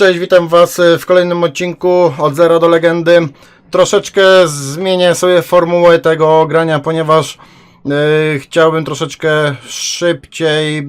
Cześć, witam Was w kolejnym odcinku od zera do legendy. Troszeczkę zmienię sobie formułę tego grania, ponieważ e, chciałbym troszeczkę szybciej e,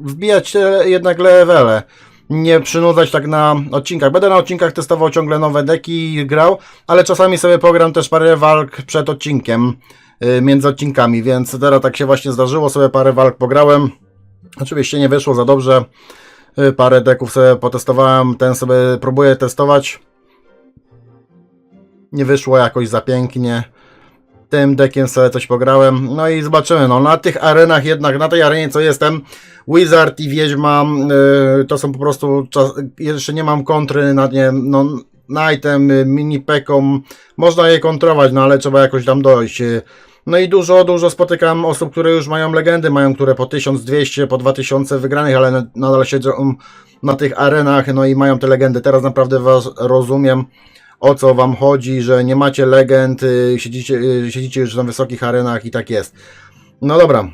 wbijać jednak levele. Nie przynudzać tak na odcinkach. Będę na odcinkach testował ciągle nowe deki i grał, ale czasami sobie pogram też parę walk przed odcinkiem, e, między odcinkami, więc teraz tak się właśnie zdarzyło, sobie parę walk pograłem. Oczywiście nie wyszło za dobrze. Y, Parę deków sobie potestowałem, ten sobie próbuję testować. Nie wyszło jakoś za pięknie. Tym dekiem sobie coś pograłem. No i zobaczymy. No na tych arenach jednak, na tej arenie co jestem, Wizard i Wiedźma, y, to są po prostu, czas, jeszcze nie mam kontry na nie, no Knightem, y, mini-peką, można je kontrować, no ale trzeba jakoś tam dojść. No i dużo, dużo spotykam osób, które już mają legendy, mają które po 1200, po 2000 wygranych, ale na- nadal siedzą na tych arenach, no i mają te legendy. Teraz naprawdę was rozumiem, o co wam chodzi, że nie macie legend, y, siedzicie, y, siedzicie już na wysokich arenach i tak jest. No dobra.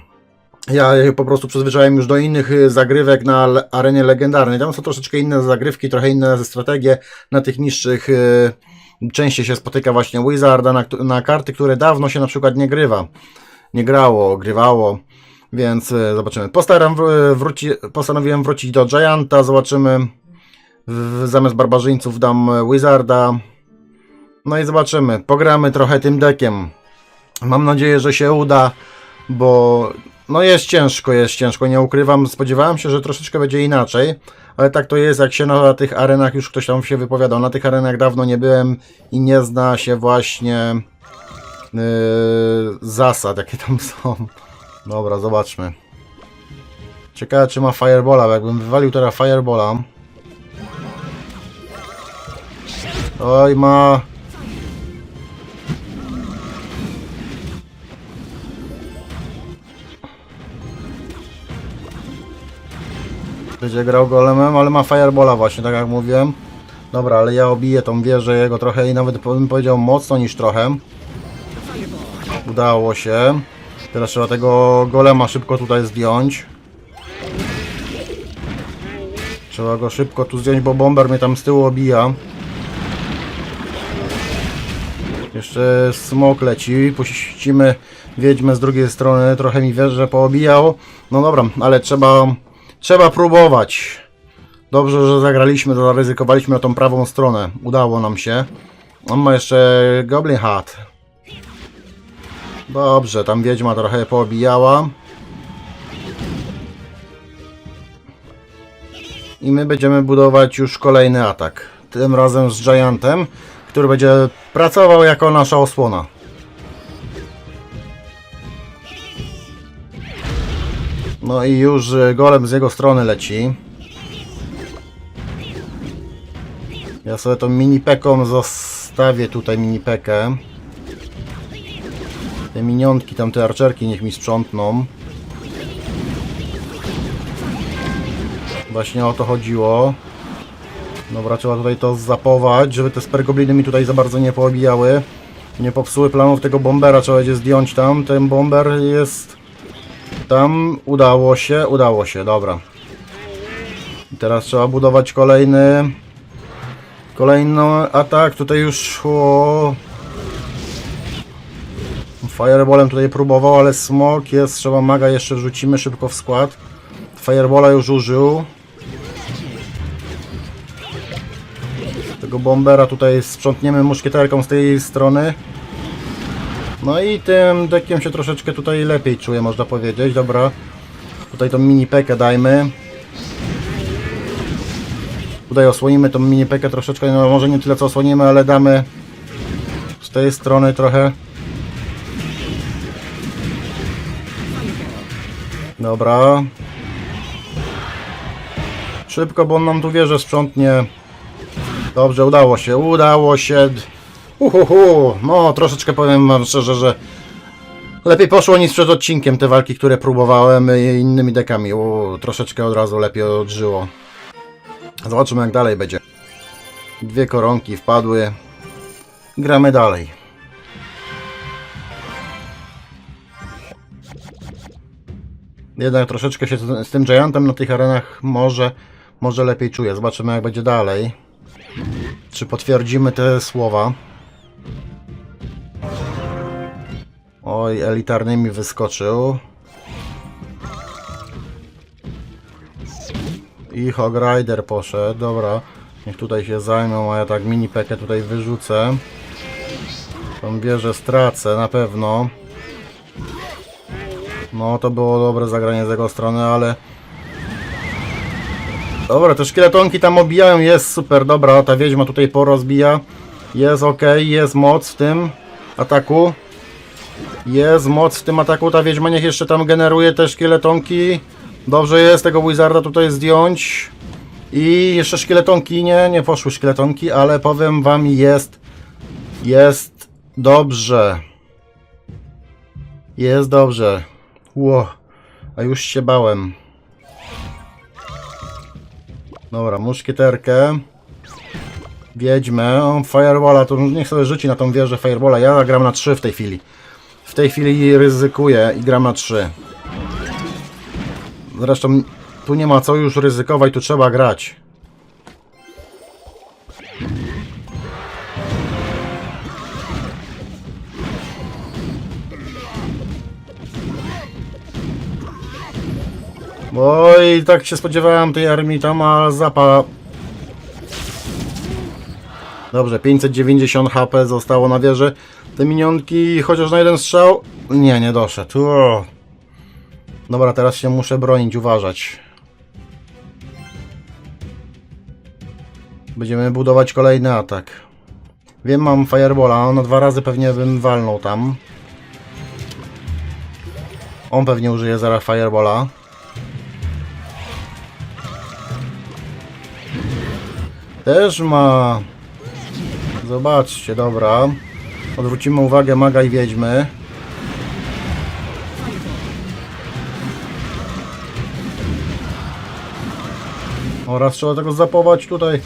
Ja po prostu przyzwyczaiłem już do innych y, zagrywek na arenie legendarnej. Tam są troszeczkę inne zagrywki, trochę inne strategie. Na tych niższych częściej się spotyka właśnie Wizarda na, na karty, które dawno się na przykład nie grywa. Nie grało, grywało. Więc y, zobaczymy. Postaram wr- wróci, postanowiłem wrócić do Gianta. Zobaczymy. Zamiast barbarzyńców dam y, Wizarda. No i zobaczymy. Pogramy trochę tym dekiem. Mam nadzieję, że się uda, bo no jest ciężko, jest ciężko, nie ukrywam. Spodziewałem się, że troszeczkę będzie inaczej, ale tak to jest, jak się na tych arenach już ktoś tam się wypowiadał. Na tych arenach dawno nie byłem i nie zna się właśnie yy, zasad, jakie tam są. Dobra, zobaczmy. Ciekawe, czy ma Firebola, bo jakbym wywalił teraz Firebola. Oj, ma... Będzie grał golemem, ale ma Firebola właśnie, tak jak mówiłem. Dobra, ale ja obiję tą wieżę jego trochę i nawet bym powiedział mocno niż trochę. Udało się. Teraz trzeba tego golema szybko tutaj zdjąć. Trzeba go szybko tu zdjąć, bo bomber mnie tam z tyłu obija. Jeszcze smok leci. Puścimy wiedźmę z drugiej strony. Trochę mi wieżę poobijał. No dobra, ale trzeba, trzeba próbować. Dobrze, że zagraliśmy, to zaryzykowaliśmy na tą prawą stronę. Udało nam się. On ma jeszcze Goblin Hat. Dobrze, tam wiedźma trochę poobijała. I my będziemy budować już kolejny atak. Tym razem z Giantem, który będzie pracował jako nasza osłona. No i już y, golem z jego strony leci. Ja sobie tą mini-peką zostawię tutaj mini-pekę. Te minionki, tam te arczerki niech mi sprzątną. Właśnie o to chodziło. Dobra, trzeba tutaj to zapować, żeby te spergobliny mi tutaj za bardzo nie poobijały. Nie popsuły planów tego bombera, trzeba będzie zdjąć tam. Ten bomber jest... Tam udało się, udało się, dobra. I teraz trzeba budować kolejny... Kolejny atak, tutaj już szło... Fireballem tutaj próbował, ale smok jest, trzeba maga jeszcze wrzucimy szybko w skład. Firebola już użył. Tego bombera tutaj sprzątniemy muszkieterką z tej strony. No i tym dekiem się troszeczkę tutaj lepiej czuję, można powiedzieć. Dobra. Tutaj tą mini pekę dajmy. Tutaj osłonimy tą mini pekę troszeczkę, no może nie tyle co osłonimy, ale damy z tej strony trochę. Dobra. Szybko, bo on nam tu wieżę sprzątnie. Dobrze, udało się, udało się. Uhuhu, no troszeczkę powiem wam szczerze, że lepiej poszło niż przed odcinkiem te walki, które próbowałem innymi dekami. U, troszeczkę od razu lepiej odżyło. Zobaczymy jak dalej będzie. Dwie koronki wpadły. Gramy dalej. Jednak troszeczkę się z tym Giantem na tych arenach może może lepiej czuję. Zobaczymy jak będzie dalej. Czy potwierdzimy te słowa. Oj, elitarny mi wyskoczył. I Hog Rider poszedł, dobra. Niech tutaj się zajmą, a ja tak mini pekę tutaj wyrzucę. Tą wieżę stracę na pewno. No to było dobre zagranie z jego strony, ale... Dobra, te szkieletonki tam obijają, jest super, dobra, ta wiedźma tutaj porozbija. Jest ok, jest moc w tym ataku. Jest moc w tym ataku, ta wiedźma niech jeszcze tam generuje te szkieletonki. Dobrze jest tego Wizarda tutaj zdjąć. I jeszcze szkieletonki, nie, nie poszły szkieletonki, ale powiem wam jest, jest dobrze. Jest dobrze. Ło, a już się bałem. Dobra, muszkieterkę. Wiedźmę. Firewalla, to niech sobie rzuci na tą wieżę Firewalla. Ja gram na 3 w tej chwili. Tej chwili ryzykuję i gram na 3. Zresztą tu nie ma co już ryzykować, tu trzeba grać. Oj, tak się spodziewałem tej armii tam, a zapa... Dobrze, 590 HP zostało na wieży. Te minionki, chociaż na jeden strzał... Nie, nie doszedł. Dobra, teraz się muszę bronić, uważać. Będziemy budować kolejny atak. Wiem, mam Firebola, no dwa razy pewnie bym walnął tam. On pewnie użyje zaraz Firebola. Też ma... Zobaczcie, dobra. Odwrócimy uwagę maga i wiedźmy. Oraz trzeba tego zapować tutaj.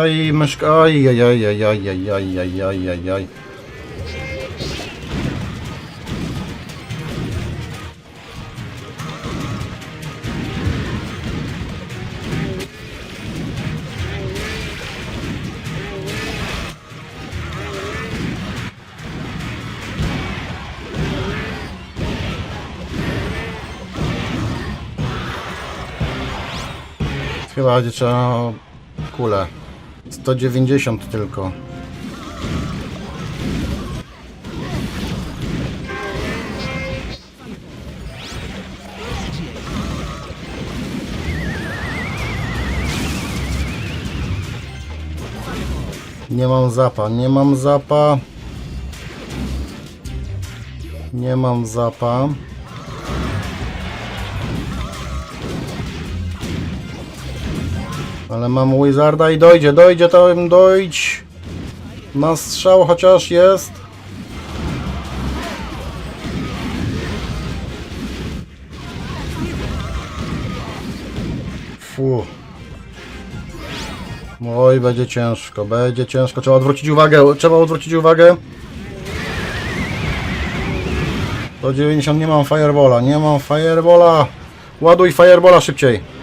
Aj, myszka, aj, Chyba będzie trzeba kulę. 190 tylko. Nie mam zapa, nie mam zapa. Nie mam zapa. Ale mam Wizarda i dojdzie, dojdzie tam, dojdź. Na strzał chociaż jest. Fu. Oj, będzie ciężko, będzie ciężko. Trzeba odwrócić uwagę, trzeba odwrócić uwagę. Do 90 nie mam firebola, nie mam firebola. Ładuj firebola szybciej.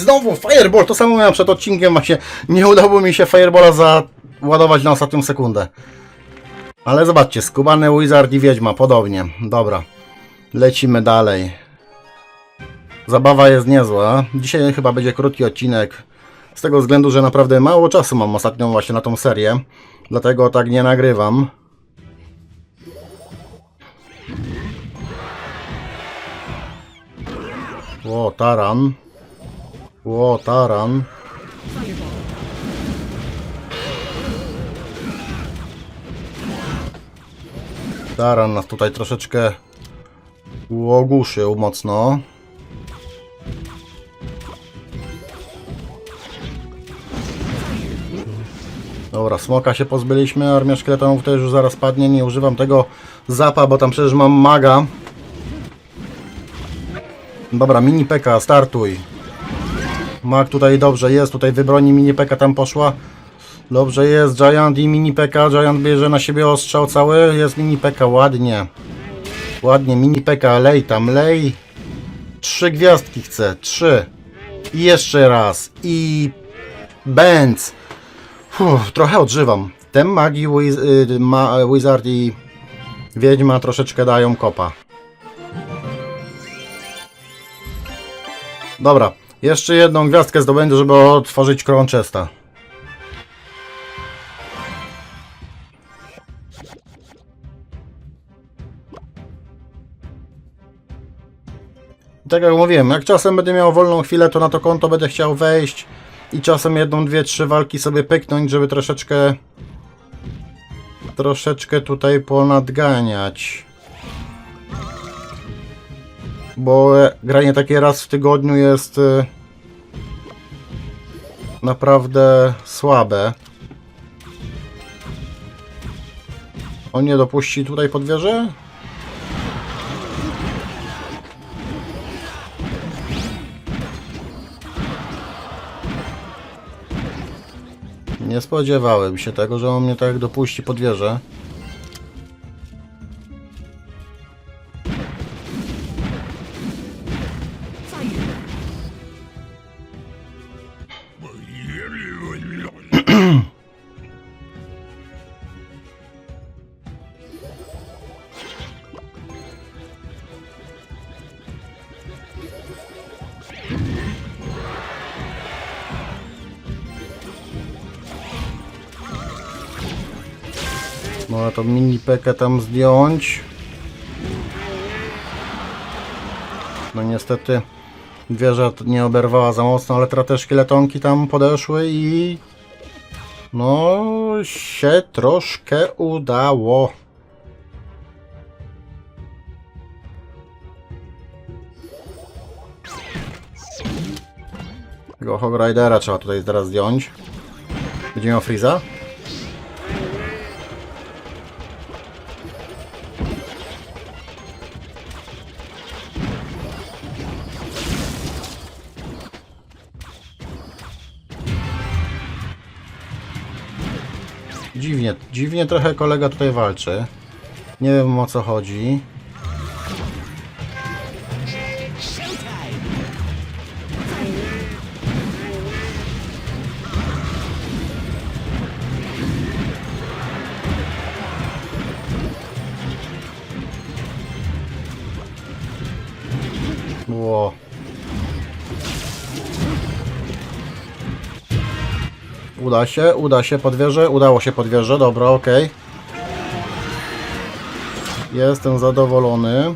Znowu Fireball, to samo miałem przed odcinkiem, właśnie nie udało mi się Firebola załadować na ostatnią sekundę. Ale zobaczcie, skubany Wizard i Wiedźma, podobnie. Dobra, lecimy dalej. Zabawa jest niezła. Dzisiaj chyba będzie krótki odcinek. Z tego względu, że naprawdę mało czasu mam ostatnio właśnie na tą serię. Dlatego tak nie nagrywam. O, taran. O, taran. Taran nas tutaj troszeczkę ogłuszył mocno. Dobra, smoka się pozbyliśmy, armia szkieletów też już zaraz padnie, nie używam tego zapa, bo tam przecież mam maga. Dobra, mini peka, startuj. Mag tutaj dobrze jest, tutaj wybroni mini peka tam poszła. Dobrze jest, Giant i mini peka. Giant bierze na siebie ostrzał cały, jest mini peka, ładnie. Ładnie, mini peka, lej tam, lej. Trzy gwiazdki chcę, trzy. I jeszcze raz. I... Benz. Fuh, trochę odżywam. Ten magii, wiz, y, ma, wizard i wiedźma troszeczkę dają kopa. Dobra, jeszcze jedną gwiazdkę zdobędę, żeby otworzyć Chesta. Tak jak mówiłem, jak czasem będę miał wolną chwilę, to na to konto będę chciał wejść i czasem jedną, dwie, trzy walki sobie pyknąć, żeby troszeczkę troszeczkę tutaj ponadganiać. Bo granie takie raz w tygodniu jest e, naprawdę słabe. On nie dopuści tutaj pod wieżę? Nie spodziewałem się tego, że on mnie tak dopuści pod wieżę. No a to mini pekę tam zdjąć. No niestety wieża nie oberwała za mocno, ale te szkieletonki tam podeszły i no się troszkę udało. Tego Hog Ridera trzeba tutaj teraz zdjąć. Będzie miał Freeza? Dziwnie, dziwnie trochę kolega tutaj walczy. Nie wiem o co chodzi. Uda się, uda się pod wieżę, udało się pod wieżę, dobra, okej. Jestem zadowolony.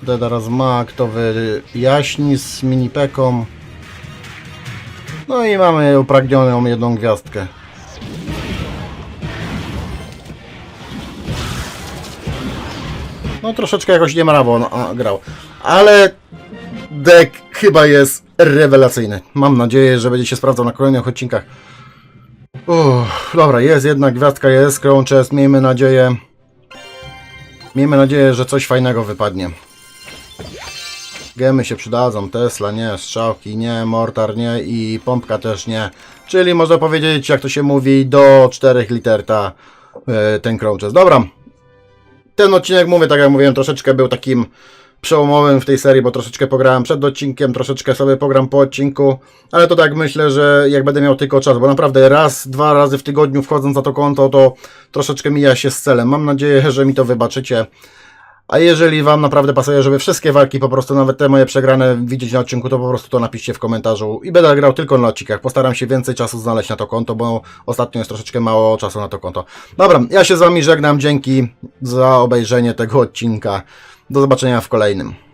Tutaj teraz ma kto wyjaśni z minipeką. No i mamy upragnioną jedną gwiazdkę. No troszeczkę jakoś nie mrawo no, grał. Ale deck chyba jest rewelacyjny. Mam nadzieję, że będzie się sprawdzał na kolejnych odcinkach. Uff, dobra, jest jedna gwiazdka, jest Crown Chest. Miejmy nadzieję. Miejmy nadzieję, że coś fajnego wypadnie. Gemy się przydadzą, Tesla nie, strzałki nie, mortar nie i pompka też nie. Czyli można powiedzieć, jak to się mówi, do 4 liter ta, e, ten Crown Chest. Dobra, ten odcinek, mówię, tak jak mówiłem, troszeczkę był takim przełomowym w tej serii, bo troszeczkę pograłem przed odcinkiem, troszeczkę sobie pogram po odcinku, ale to tak myślę, że jak będę miał tylko czas, bo naprawdę raz, dwa razy w tygodniu wchodząc na to konto, to troszeczkę mija się z celem. Mam nadzieję, że mi to wybaczycie. A jeżeli Wam naprawdę pasuje, żeby wszystkie walki, po prostu nawet te moje przegrane widzieć na odcinku, to po prostu to napiszcie w komentarzu i będę grał tylko na odcinkach. Postaram się więcej czasu znaleźć na to konto, bo ostatnio jest troszeczkę mało czasu na to konto. Dobra, ja się z Wami żegnam, dzięki za obejrzenie tego odcinka. Do zobaczenia w kolejnym.